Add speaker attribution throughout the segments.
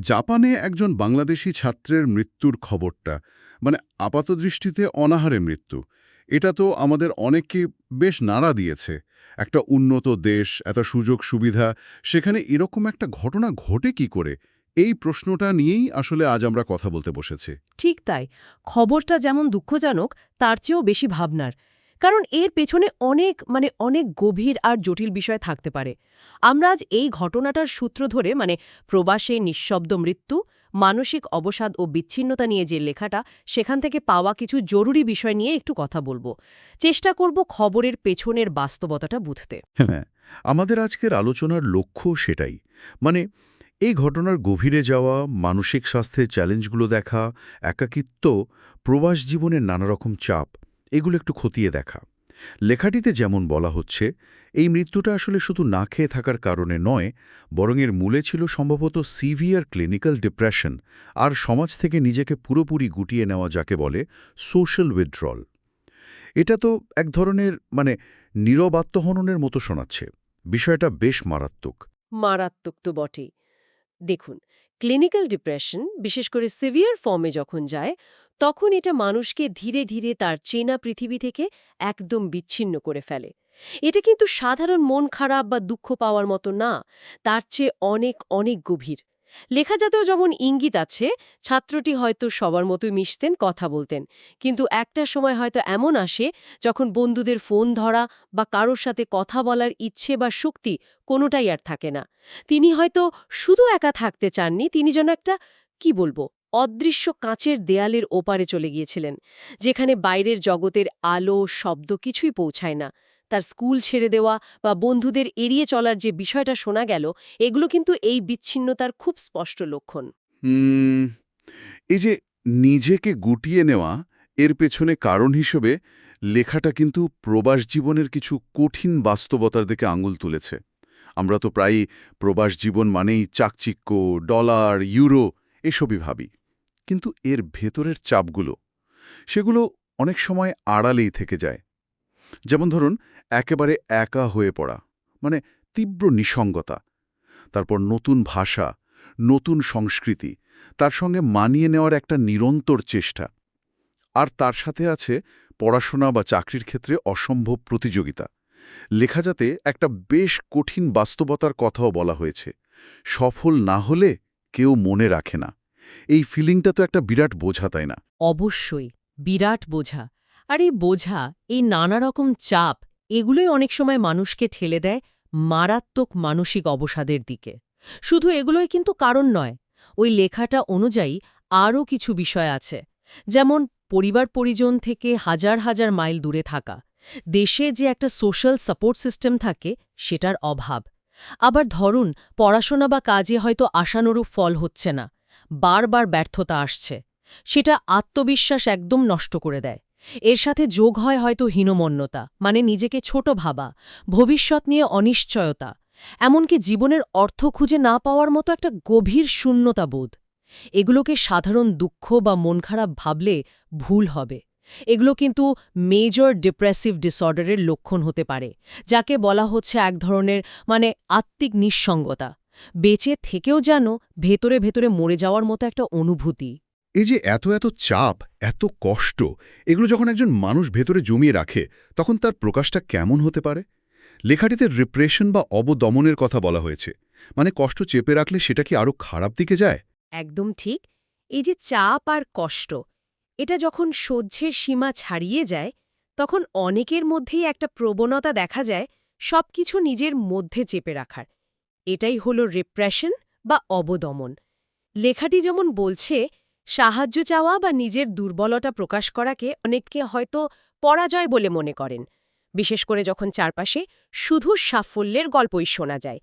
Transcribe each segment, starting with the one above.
Speaker 1: জাপানে একজন বাংলাদেশি ছাত্রের মৃত্যুর খবরটা মানে আপাতদৃষ্টিতে অনাহারে মৃত্যু। এটা তো আমাদের অনেককে বেশ নাড়া দিয়েছে। একটা উন্নত দেশ, এত সুযোগ সুবিধা, সেখানে এরকম একটা ঘটনা ঘটে কি করে? এই প্রশ্নটা নিয়েই আসলে আজ আমরা কথা বলতে বসেছি।
Speaker 2: ঠিক তাই। খবরটা যেমন দুঃখজনক, তার চেয়েও বেশি ভাবনার। কারণ এর পেছনে অনেক মানে অনেক গভীর আর জটিল বিষয় থাকতে পারে। আমরা আজ এই ঘটনাটার সূত্র ধরে মানে প্রবাসে নিঃশব্দ মৃত্যু, মানসিক অবসাদ ও বিচ্ছিন্নতা নিয়ে যে লেখাটা, সেখান থেকে পাওয়া কিছু জরুরি বিষয় নিয়ে একটু কথা বলব। চেষ্টা করব খবরের পেছনের বাস্তবতাটা বুঝতে।
Speaker 3: হ্যাঁ আমাদের আজকের আলোচনার লক্ষ্য সেটাই। মানে এই ঘটনার গভীরে যাওয়া, মানসিক স্বাস্থ্যের চ্যালেঞ্জগুলো দেখা, একাকিত্ব, প্রবাস জীবনের নানা রকম চাপ এগুলো একটু খতিয়ে দেখা। লেখাটিতে যেমন বলা হচ্ছে, এই মৃত্যুটা আসলে শুধু না খেয়ে থাকার কারণে নয়, বরং এর মূলে ছিল সম্ভবত সিভিয়ার ক্লিনিক্যাল ডিপ্রেশন, আর সমাজ থেকে নিজেকে পুরোপুরি গুটিয়ে নেওয়া যাকে বলে সোশ্যাল উইথড্রল। এটা তো এক ধরনের মানে নীরব আত্মহননের মতো শোনাচ্ছে। বিষয়টা বেশ মারাত্মক।
Speaker 2: মারাত্মক তো বটেই। দেখুন, ক্লিনিক্যাল ডিপ্রেশন, বিশেষ করে সিভিয়ার ফর্মে যখন যায় তখন এটা মানুষকে ধীরে ধীরে তার চেনা পৃথিবী থেকে একদম বিচ্ছিন্ন করে ফেলে। এটা কিন্তু সাধারণ মন খারাপ বা দুঃখ পাওয়ার মতো না, তার চেয়ে অনেক অনেক গভীর। লেখাজাতেও যেমন ইঙ্গিত আছে, ছাত্রটি হয়তো সবার মতোই মিশতেন, কথা বলতেন। কিন্তু একটা সময় হয়তো এমন আসে, যখন বন্ধুদের ফোন ধরা বা কারোর সাথে কথা বলার ইচ্ছে বা শক্তি কোনোটাই আর থাকে না। তিনি হয়তো শুধু একা থাকতে চাননি, তিনি যেন একটা, কি বলব? অদৃশ্য কাঁচের দেয়ালের ওপারে চলে গিয়েছিলেন, যেখানে বাইরের জগতের আলো, শব্দ কিছুই পৌঁছায় না। তার স্কুল ছেড়ে দেওয়া বা বন্ধুদের এড়িয়ে চলার যে বিষয়টা শোনা গেল, এগুলো কিন্তু এই বিচ্ছিন্নতার খুব স্পষ্ট লক্ষণ।
Speaker 1: এই যে নিজেকে গুটিয়ে নেওয়া, এর পেছনে কারণ হিসেবে লেখাটা কিন্তু প্রবাস জীবনের কিছু কঠিন বাস্তবতার দিকে আঙুল তুলেছে। আমরা তো প্রায়ই প্রবাস জীবন মানেই চাকচিক্য, ডলার, ইউরো, এসবই ভাবি। কিন্তু এর ভেতরের চাপগুলো, সেগুলো অনেক সময় আড়ালেই থেকে যায়। যেমন ধরুন, একেবারে একা হয়ে পড়া মানে তীব্র নিসঙ্গতা, তারপর নতুন ভাষা, নতুন সংস্কৃতি, তার সঙ্গে মানিয়ে নেওয়ার একটা নিরন্তর চেষ্টা। আর তার সাথে আছে পড়াশোনা বা চাকরির ক্ষেত্রে অসম্ভব প্রতিযোগিতা। লেখা যাতে একটা বেশ কঠিন বাস্তবতার কথাও বলা হয়েছে, সফল না হলে কেউ মনে রাখে না। এই ফিলিংটা তো একটা বিরাট বোঝা, তাই না?
Speaker 2: অবশ্যই, বিরাট বোঝা। আর এই বোঝা, এই নানা রকম চাপ, এগুলোই অনেক সময় মানুষকে ঠেলে দেয় মারাত্মক মানসিক অবসাদের দিকে। শুধু এগুলোই কিন্তু কারণ নয়, ওই লেখাটা অনুযায়ী আরও কিছু বিষয় আছে। যেমন, পরিবার পরিজন থেকে হাজার হাজার মাইল দূরে থাকা, দেশে যে একটা সোশ্যাল সাপোর্ট সিস্টেম থাকে, সেটার অভাব। আবার ধরুন, পড়াশোনা বা কাজে হয়তো আশানুরূপ ফল হচ্ছে না। বারবার ব্যর্থতা আসছে। সেটা আত্মবিশ্বাস একদম নষ্ট করে দেয়। এর সাথে যোগ হয় হয়তো হীনমন্যতা মানে নিজেকে ছোট ভাবা, ভবিষ্যৎ নিয়ে অনিশ্চয়তা, এমনকি জীবনের অর্থ খুঁজে না পাওয়ার মতো একটা গভীর শূন্যতা বোধ। এগুলোকে সাধারণ দুঃখ বা মন খারাপ ভাবলে ভুল হবে। এগুলো কিন্তু মেজর ডিপ্রেসিভ ডিসঅর্ডারের লক্ষণ হতে পারে, যাকে বলা হচ্ছে এক ধরনের মানে আত্মিক নিঃসঙ্গতা। বেঁচে থেকেও যেন ভেতরে ভেতরে মরে যাওয়ার মতো একটা অনুভূতি।
Speaker 1: এই যে এত এত চাপ এত কষ্ট এগুলো যখন একজন মানুষ ভেতরে জমিয়ে রাখে তখন তার প্রকাশটা কেমন হতে পারে? লেখাটিতে রিপ্রেশন বা অবদমনের কথা বলা হয়েছে। মানে কষ্ট চেপে রাখলে সেটা কি আরও খারাপ দিকে যায়?
Speaker 2: একদম ঠিক। এই যে চাপ আর কষ্ট এটা যখন সহ্যের সীমা ছাড়িয়ে যায় তখন অনেকের মধ্যেই একটা প্রবণতা দেখা যায় সবকিছু নিজের মধ্যে চেপে রাখার। এটাই হলো রিপ্রেশন বা অবদমন। লেখাটি যেমন বলছে, সাহায্য চাওয়া বা নিজের দুর্বলতা প্রকাশ করাকে অনেককে হয়তো পরাজয় বলে মনে করেন। বিশেষ করে যখন চারপাশে শুধু সাফল্যের গল্পই শোনা যায়।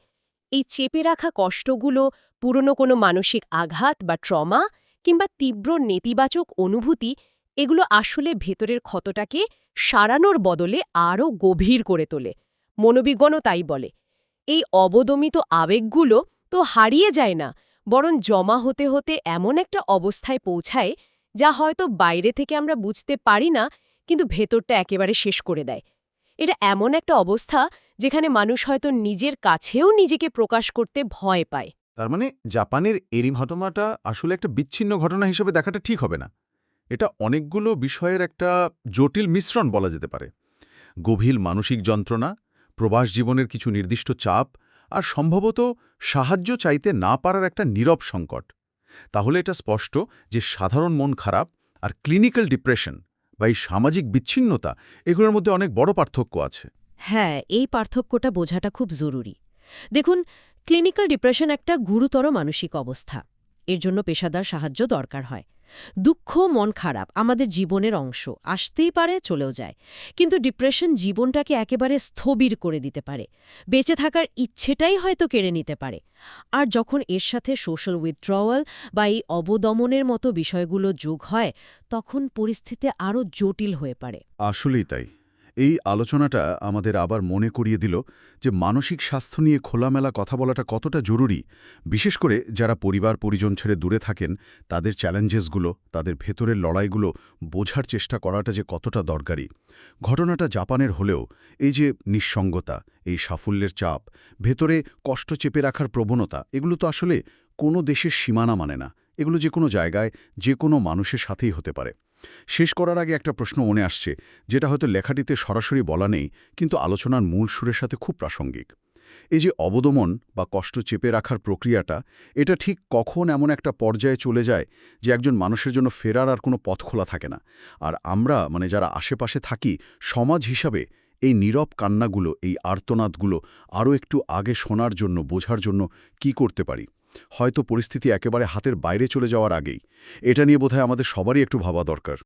Speaker 2: এই চেপে রাখা কষ্টগুলো, পুরনো কোনো মানসিক আঘাত বা ট্রমা কিংবা তীব্র নেতিবাচক অনুভূতি, এগুলো আসলে ভেতরের ক্ষতটাকে সারানোর বদলে আরও গভীর করে তোলে। মনোবিজ্ঞানও তাই বলে। এই অবদমিত আবেগগুলো তো হারিয়ে যায় না, বরং জমা হতে হতে এমন একটা অবস্থায় পৌঁছায় যা হয়তো বাইরে থেকে আমরা বুঝতে পারি না, কিন্তু ভেতরটা একেবারে শেষ করে দেয়। এটা এমন একটা অবস্থা যেখানে মানুষ হয়তো নিজের কাছেও নিজেকে প্রকাশ করতে ভয় পায়।
Speaker 4: তার মানে জাপানের এরিম ঘটনাটা আসলে একটা বিচ্ছিন্ন ঘটনা হিসেবে দেখাটা ঠিক হবে না। এটা অনেকগুলো বিষয়ের একটা জটিল মিশ্রণ বলা যেতে পারে। গভীর মানসিক যন্ত্রণা প্রবাস জীবনের কিছু নির্দিষ্ট চাপ আর সম্ভবত সাহায্য চাইতে না পারার একটা নীরব সংকট। তাহলে এটা স্পষ্ট যে সাধারণ মন খারাপ আর ক্লিনিক্যাল ডিপ্রেশন বা এই সামাজিক বিচ্ছিন্নতা, এগুলোর মধ্যে অনেক বড় পার্থক্য আছে।
Speaker 2: হ্যাঁ এই পার্থক্যটা বোঝাটা খুব জরুরি। দেখুন ক্লিনিক্যাল ডিপ্রেশন একটা গুরুতর মানসিক অবস্থা। এর জন্য পেশাদার সাহায্য দরকার হয়। দুঃখ, মন খারাপ আমাদের জীবনের অংশ, আসতেই পারে, চলেও যায়। কিন্তু ডিপ্রেশন জীবনটাকে একেবারে স্থবির করে দিতে পারে। বেঁচে থাকার ইচ্ছেটাই হয়তো কেড়ে নিতে পারে। আর যখন এর সাথে সোশ্যাল উইথড্রওয়াল বা এই অবদমনের মতো বিষয়গুলো যোগ হয়, তখন পরিস্থিতি আরও জটিল হয়ে পারে
Speaker 1: আসলেই তাই। এই আলোচনাটা আমাদের আবার মনে করিয়ে দিল যে মানসিক স্বাস্থ্য নিয়ে খোলামেলা কথা বলাটা কতটা জরুরি। বিশেষ করে যারা পরিবার পরিজন ছেড়ে দূরে থাকেন, তাদের চ্যালেঞ্জেসগুলো, তাদের ভেতরের লড়াইগুলো বোঝার চেষ্টা করাটা যে কতটা দরকারি। ঘটনাটা জাপানের হলেও এই যে নিঃসঙ্গতা, এই সাফল্যের চাপ, ভেতরে কষ্ট চেপে রাখার প্রবণতা, এগুলো তো আসলে কোনো দেশের সীমানা মানে না। এগুলো যে কোনো জায়গায়, যে কোনো মানুষের সাথেই হতে পারে। শেষ করার আগে একটা প্রশ্ন মনে আসছে, যেটা হয়তো লেখাটিতে সরাসরি বলা নেই, কিন্তু আলোচনার মূল সুরের সাথে খুব প্রাসঙ্গিক। এই যে অবদমন বা কষ্ট চেপে রাখার প্রক্রিয়াটা, এটা ঠিক কখন এমন একটা পর্যায়ে চলে যায় যে একজন মানুষের জন্য ফেরার আর কোনো পথ খোলা থাকে না। আর আমরা মানে যারা আশেপাশে থাকি, সমাজ হিসাবে এই নীরব কান্নাগুলো, এই আর্তনাদগুলো আরও একটু আগে শোনার জন্য, বোঝার জন্য কি করতে পারি? হয়তো পরিস্থিতি একেবারে হাতের বাইরে চলে যাওয়ার আগেই। এটা নিয়ে বোধহয় আমাদের সবারই একটু ভাবা দরকার।